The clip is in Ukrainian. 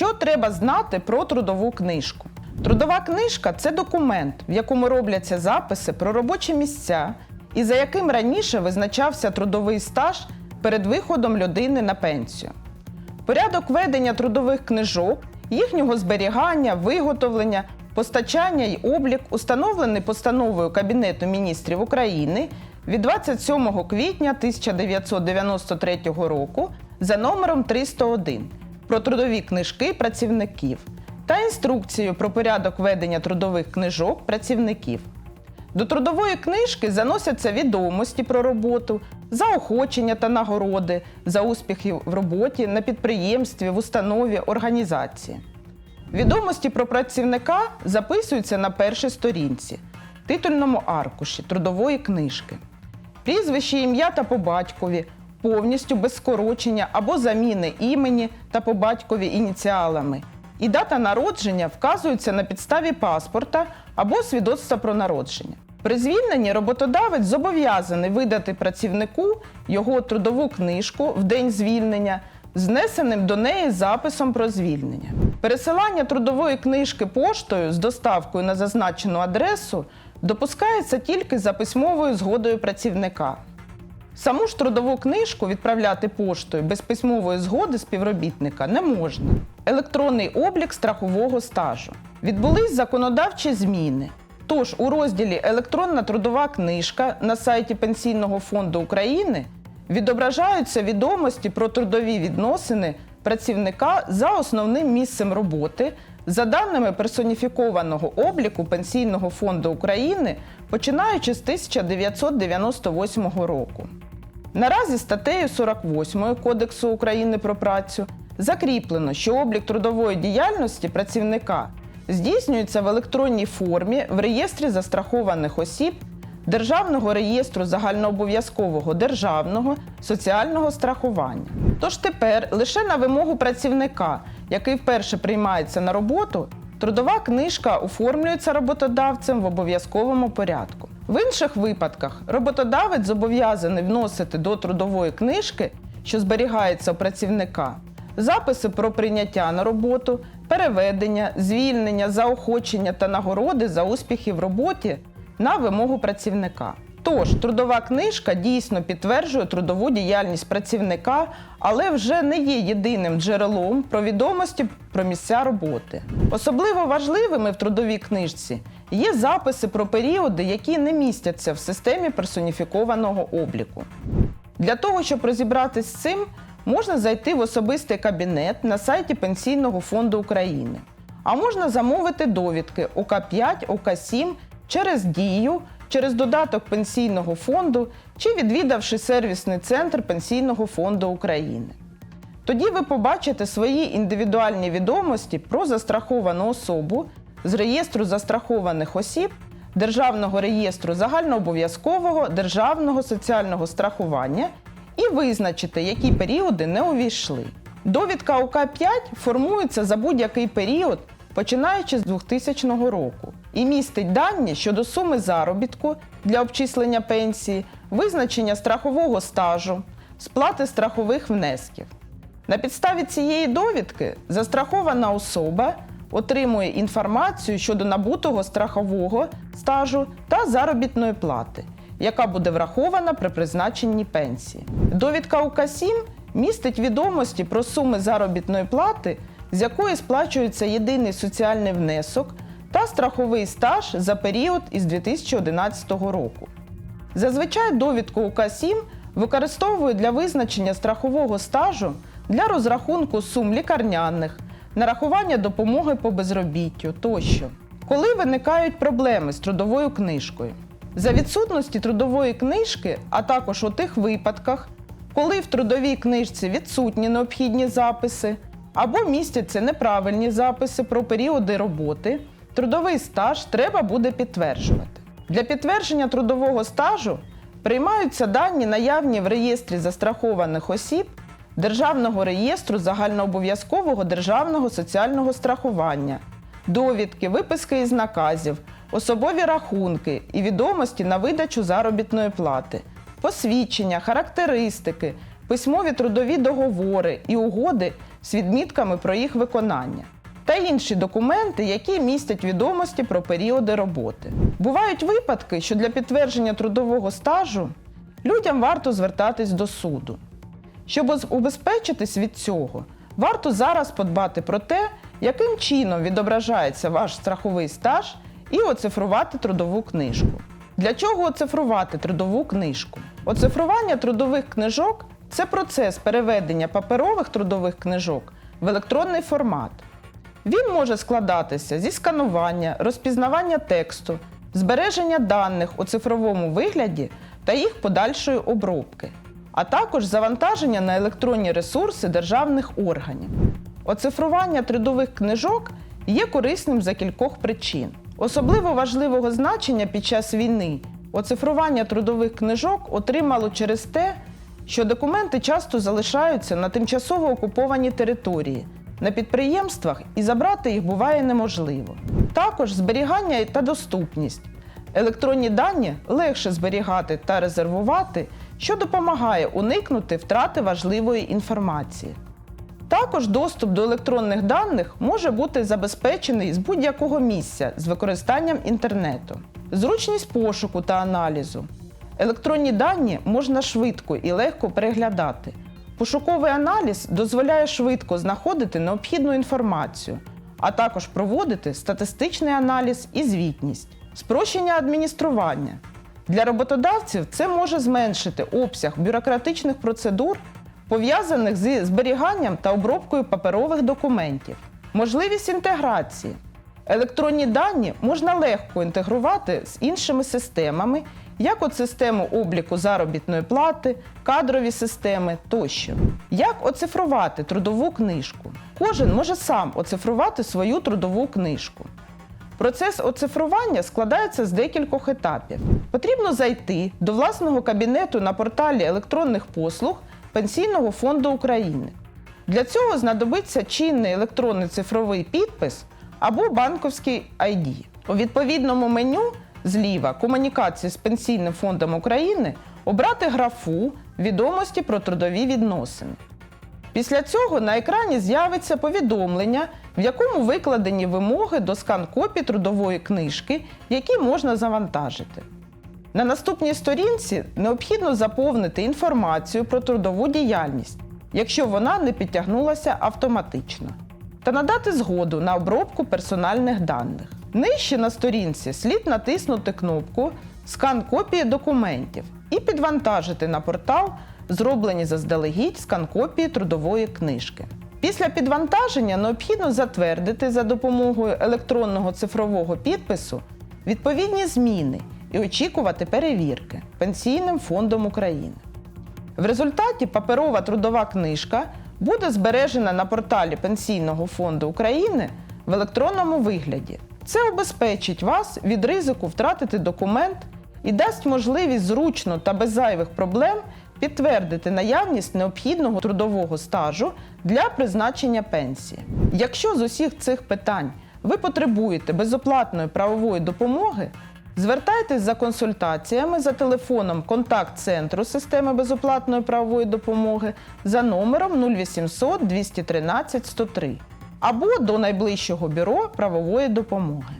Що треба знати про трудову книжку? Трудова книжка це документ, в якому робляться записи про робочі місця і за яким раніше визначався трудовий стаж перед виходом людини на пенсію. Порядок ведення трудових книжок, їхнього зберігання, виготовлення, постачання й облік установлений постановою Кабінету міністрів України від 27 квітня 1993 року за номером 301 про трудові книжки працівників та інструкцією про порядок ведення трудових книжок працівників. До трудової книжки заносяться відомості про роботу, заохочення та нагороди за успіхи в роботі на підприємстві, в установі, організації. Відомості про працівника записуються на першій сторінці, титульному аркуші трудової книжки. Прізвище, ім'я та по батькові повністю без скорочення або заміни імені та по батькові ініціалами. І дата народження вказується на підставі паспорта або свідоцтва про народження. При звільненні роботодавець зобов'язаний видати працівнику його трудову книжку в день звільнення з внесеним до неї записом про звільнення. Пересилання трудової книжки поштою з доставкою на зазначену адресу допускається тільки за письмовою згодою працівника. Саму ж трудову книжку відправляти поштою без письмової згоди співробітника не можна. Електронний облік страхового стажу. Відбулись законодавчі зміни. Тож у розділі Електронна трудова книжка на сайті Пенсійного фонду України відображаються відомості про трудові відносини працівника за основним місцем роботи за даними персоніфікованого обліку Пенсійного фонду України, починаючи з 1998 року. Наразі статтею 48 Кодексу України про працю закріплено, що облік трудової діяльності працівника здійснюється в електронній формі в реєстрі застрахованих осіб Державного реєстру загальнообов'язкового державного соціального страхування. Тож тепер лише на вимогу працівника, який вперше приймається на роботу, трудова книжка оформлюється роботодавцем в обов'язковому порядку. В інших випадках роботодавець зобов'язаний вносити до трудової книжки, що зберігається у працівника, записи про прийняття на роботу, переведення, звільнення, заохочення та нагороди за успіхи в роботі на вимогу працівника. Тож трудова книжка дійсно підтверджує трудову діяльність працівника, але вже не є єдиним джерелом про відомості про місця роботи. Особливо важливими в трудовій книжці є записи про періоди, які не містяться в системі персоніфікованого обліку. Для того, щоб розібратись з цим, можна зайти в особистий кабінет на сайті Пенсійного фонду України. А можна замовити довідки ОК5, ОК7 через дію, через додаток Пенсійного фонду чи відвідавши сервісний центр Пенсійного фонду України. Тоді ви побачите свої індивідуальні відомості про застраховану особу з реєстру застрахованих осіб, Державного реєстру загальнообов'язкового державного соціального страхування і визначите, які періоди не увійшли. Довідка УК-5 формується за будь-який період, починаючи з 2000 року, і містить дані щодо суми заробітку для обчислення пенсії, визначення страхового стажу, сплати страхових внесків. На підставі цієї довідки застрахована особа отримує інформацію щодо набутого страхового стажу та заробітної плати, яка буде врахована при призначенні пенсії. Довідка УК-7 містить відомості про суми заробітної плати, з якої сплачується єдиний соціальний внесок та страховий стаж за період із 2011 року. Зазвичай довідку УК-7 використовують для визначення страхового стажу для розрахунку сум лікарняних, нарахування допомоги по безробіттю тощо. Коли виникають проблеми з трудовою книжкою? За відсутності трудової книжки, а також у тих випадках, коли в трудовій книжці відсутні необхідні записи або містяться неправильні записи про періоди роботи, трудовий стаж треба буде підтверджувати. Для підтвердження трудового стажу приймаються дані наявні в реєстрі застрахованих осіб Державного реєстру загальнообов'язкового державного соціального страхування, довідки, виписки із наказів, особові рахунки і відомості на видачу заробітної плати, посвідчення, характеристики, письмові трудові договори і угоди з відмітками про їх виконання та інші документи, які містять відомості про періоди роботи. Бувають випадки, що для підтвердження трудового стажу людям варто звертатись до суду. Щоб убезпечитись від цього, варто зараз подбати про те, яким чином відображається ваш страховий стаж, і оцифрувати трудову книжку. Для чого оцифрувати трудову книжку? Оцифрування трудових книжок це процес переведення паперових трудових книжок в електронний формат. Він може складатися зі сканування, розпізнавання тексту, збереження даних у цифровому вигляді та їх подальшої обробки, а також завантаження на електронні ресурси державних органів. Оцифрування трудових книжок є корисним за кількох причин. Особливо важливого значення під час війни оцифрування трудових книжок отримало через те, що документи часто залишаються на тимчасово окупованій території, на підприємствах і забрати їх буває неможливо. Також зберігання та доступність. Електронні дані легше зберігати та резервувати, що допомагає уникнути втрати важливої інформації. Також доступ до електронних даних може бути забезпечений з будь-якого місця з використанням інтернету. Зручність пошуку та аналізу. Електронні дані можна швидко і легко переглядати. Пошуковий аналіз дозволяє швидко знаходити необхідну інформацію, а також проводити статистичний аналіз і звітність. Спрощення адміністрування. Для роботодавців це може зменшити обсяг бюрократичних процедур, пов'язаних зі зберіганням та обробкою паперових документів, можливість інтеграції. Електронні дані можна легко інтегрувати з іншими системами, як от систему обліку заробітної плати, кадрові системи тощо. Як оцифрувати трудову книжку? Кожен може сам оцифрувати свою трудову книжку. Процес оцифрування складається з декількох етапів. Потрібно зайти до власного кабінету на порталі електронних послуг Пенсійного фонду України. Для цього знадобиться чинний електронний цифровий підпис або банковський ID. У відповідному меню зліва комунікації з Пенсійним фондом України обрати графу Відомості про трудові відносини. Після цього на екрані з'явиться повідомлення, в якому викладені вимоги до скан-копії трудової книжки, які можна завантажити. На наступній сторінці необхідно заповнити інформацію про трудову діяльність, якщо вона не підтягнулася автоматично, та надати згоду на обробку персональних даних. Нижче на сторінці слід натиснути кнопку Скан копії документів і підвантажити на портал зроблені заздалегідь скан-копії трудової книжки. Після підвантаження необхідно затвердити за допомогою електронного цифрового підпису відповідні зміни і очікувати перевірки Пенсійним фондом України. В результаті паперова трудова книжка буде збережена на порталі Пенсійного фонду України в електронному вигляді. Це обезпечить вас від ризику втратити документ і дасть можливість зручно та без зайвих проблем підтвердити наявність необхідного трудового стажу для призначення пенсії. Якщо з усіх цих питань ви потребуєте безоплатної правової допомоги, звертайтесь за консультаціями за телефоном контакт-центру системи безоплатної правової допомоги за номером 0800 213 103 або до найближчого бюро правової допомоги.